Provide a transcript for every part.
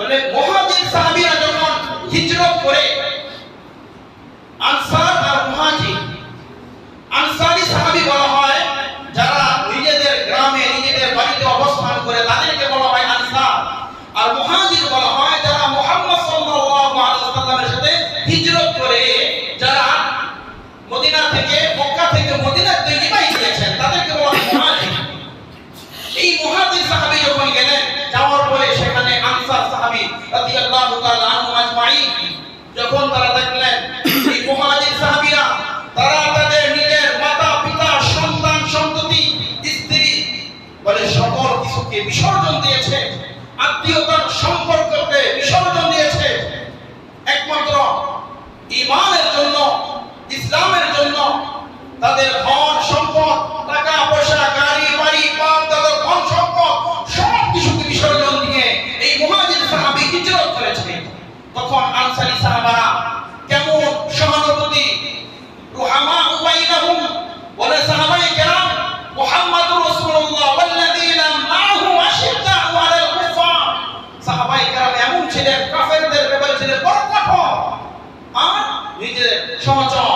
বলে মহাবীর সাহাবীরা যখন হিজরত করে আনসার যখন তারা দেখলেন এই মুহাজির সাহাবীরা, তারা তাদের নিজের মাতা, পিতা, সন্তান সন্ততি স্ত্রী বলে সকল কিছুকে বিসর্জন দিয়েছে, আত্মীয়তার সম্পর্ককে বিসর্জন দিয়েছে। একমাত্র ইমানের জন্য, ইসলামের জন্য তাদের ধন, সম্পদ, টাকা, পয়সা, গাড়ি, বাড়ি পাপ তাদের ধন, সম্পদ সব কিছুকে বিসর্জন দিয়ে এই মুহাজির সাহাবী হিজরত করেছে। তখন আনসারী সাহাবারা কেমন সহানুভূতি? রুহামা উবাইনাহুম বলে সাহাবায়ে কেরাম, মুহাম্মাদুর রাসূলুল্লাহ ওয়াল্লাযীনা মাআহু আশিদ্দাউ আলাল কুফার সাহাবায়ে কেরাম এমন ছিলেন, কাফেরদের ব্যাপারে ছিলেন বড় কঠোর আর নিজের সহচর।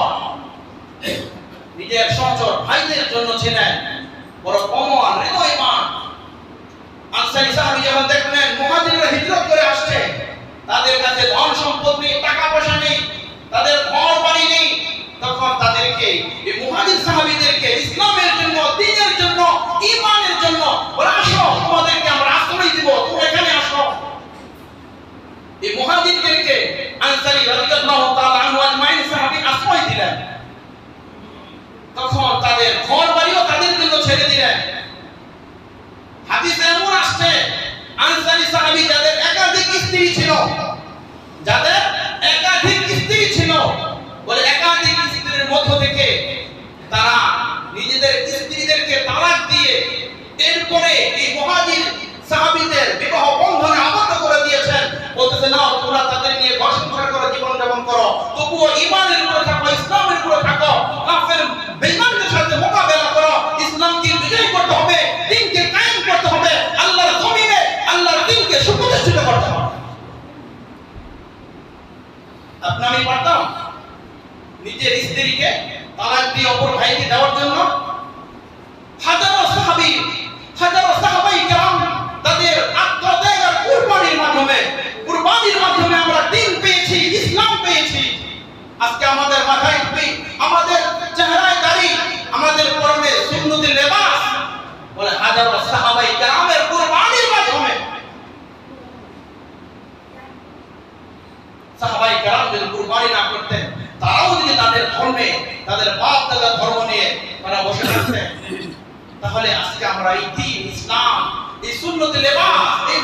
নিজের সহচর ভাইদের জন্য ছিলেন বড় কমল হৃদয়বান আনসারী সাহাবী যখন দেখলেন মুহাজিররা হিজরত করে আসছে তাদের কাছে ধন সম্পদ নেই টাকা পয়সা নেই তাদের ঘর বাড়ি নেই তখন তাদেরকে ইসলামের জন্য জন্য জন্য বলে, আসো, তোমাদেরকে আমরা আশ্রয় তোমরা এখানে আসো। এই মুহাজিরদেরকে আনসারী রাদিয়াল্লাহু তাআলা আনহু আজমাইন সাহাবী আশ্রয় দিলেন। তখন তাদের ঘর তাদের জন্য ছেড়ে দিলেন। হাদিসে এমন আসছে, আনসারী সাহাবী যাদের একাধিক স্ত্রী ছিল, যাদের একাধিক স্ত্রী ছিল বলে একাধিক স্ত্রীর মধ্য থেকে তারা নিজেদের স্ত্রীদেরকে তালাক দিয়ে এরপরে এই মুহাজির সাহাবীদের বিবাহ বন্ধনে আবদ্ধ করে দিয়েছেন বলতেছে না তোমরা তাদের নিয়ে ঘর সংসার করে জীবন যাপন করো তবুও ইমানের উপরে থাকো, ইসলামের উপরে থাকো, কাফের বেঈমানদের সাথে মোকাবেলা করো। ইসলামকে বিজয় করতে হবে, দিনকে কায়েম করতে হবে, আল্লাহর জমিনে, আল্লাহর দিনকে সুপ্রতিষ্ঠিত করতে হবে। আপনি আমি পারতাম নিজের স্ত্রীকে তালাক দিয়ে অপর ভাইকে দেওয়ার জন্য আজকে আমাদের মাথায় টুপি আমাদের চেহারায় দাড়ি আমাদের পরনে সুন্নতি লেবাস বলে হাজারো সাহাবাই গ্রামের কুরবানির মাধ্যমে সাহাবাই গ্রাম কুরবানি না করতেন তারাও যদি তাদের ধর্মে, তাদের বাপ দাদা ধর্ম নিয়ে তারা বসে থাকতেন তাহলে আজকে আমরা এই ইসলাম, এই সুন্নতি লেবাস, এই